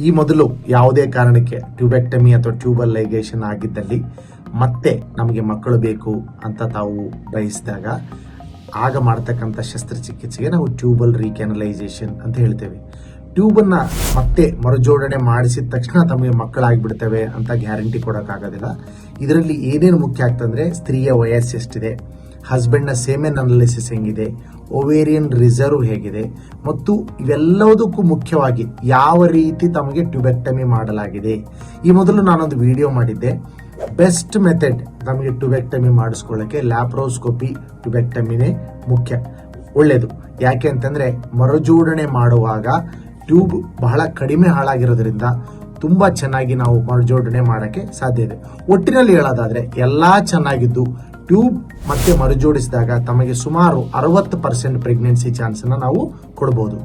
ಈ ಮೊದಲು ಯಾವುದೇ ಕಾರಣಕ್ಕೆ ಟ್ಯೂಬೆಕ್ಟಮಿ ಅಥವಾ ಟ್ಯೂಬಲ್ ಲೈಗೇಷನ್ ಆಗಿದ್ದಲ್ಲಿ ಮತ್ತೆ ನಮಗೆ ಮಕ್ಕಳು ಬೇಕು ಅಂತ ತಾವು ಬಯಸಿದಾಗ ಆಗ ಮಾಡ್ತಕ್ಕಂಥ ಶಸ್ತ್ರಚಿಕಿತ್ಸೆಗೆ ನಾವು ಟ್ಯೂಬಲ್ ರೀಕ್ಯಾನಲೈಸೇಷನ್ ಅಂತ ಹೇಳ್ತೇವೆ. ಟ್ಯೂಬನ್ನ ಮತ್ತೆ ಮರುಜೋಡಣೆ ಮಾಡಿಸಿದ ತಕ್ಷಣ ತಮಗೆ ಮಕ್ಕಳಾಗಿಬಿಡ್ತವೆ ಅಂತ ಗ್ಯಾರಂಟಿ ಕೊಡೋಕ್ಕಾಗೋದಿಲ್ಲ. ಇದರಲ್ಲಿ ಏನೇನು ಮುಖ್ಯ ಆಗ್ತಂದ್ರೆ ಸ್ತ್ರೀಯ ವಯಸ್ಸು ಎಷ್ಟಿದೆ ಹಸ್ಬೆಂಡ್ನ ಸೇಮೆನ್ ಅನಾಲಿಸಿಸ್ ಹೆಂಗಿದೆ ಒವೇರಿಯನ್ ರಿಸರ್ವ್ ಹೇಗಿದೆ, ಮತ್ತು ಇವೆಲ್ಲದಕ್ಕೂ ಮುಖ್ಯವಾಗಿ ಯಾವ ರೀತಿ ತಮಗೆ ಟ್ಯೂಬೆಕ್ಟಮಿ ಮಾಡಲಾಗಿದೆ. ಈ ಮೊದಲು ನಾನೊಂದು ವಿಡಿಯೋ ಮಾಡಿದ್ದೆ. ಬೆಸ್ಟ್ ಮೆಥಡ್ ನಮಗೆ ಟ್ಯೂಬೆಕ್ಟಮಿ ಮಾಡಿಸ್ಕೊಳ್ಳೋಕ್ಕೆ ಲ್ಯಾಪ್ರೋಸ್ಕೋಪಿ ಟ್ಯೂಬೆಕ್ಟಮಿನೇ ಮುಖ್ಯ ಒಳ್ಳೆಯದು ಯಾಕೆ ಅಂತಂದ್ರೆ ಮರುಜೋಡಣೆ ಮಾಡುವಾಗ ಟ್ಯೂಬ್ ಬಹಳ ಕಡಿಮೆ ಹಾಳಾಗಿರೋದ್ರಿಂದ ತುಂಬಾ ಚೆನ್ನಾಗಿ ನಾವು ಮರುಜೋಡಣೆ ಮಾಡೋಕ್ಕೆ ಸಾಧ್ಯ ಇದೆ. ಒಟ್ಟಿನಲ್ಲಿ ಹೇಳೋದಾದ್ರೆ ಎಲ್ಲ ಚೆನ್ನಾಗಿದ್ದು ಟ್ಯೂಬ್ ಮತ್ತೆ ಮರುಜೋಡಿಸಿದಾಗ ತಮಗೆ ಸುಮಾರು ಅರವತ್ತು ಪರ್ಸೆಂಟ್ ಪ್ರೆಗ್ನೆನ್ಸಿ ಚಾನ್ಸನ್ನು ನಾವು ಕೊಡ್ಬೋದು.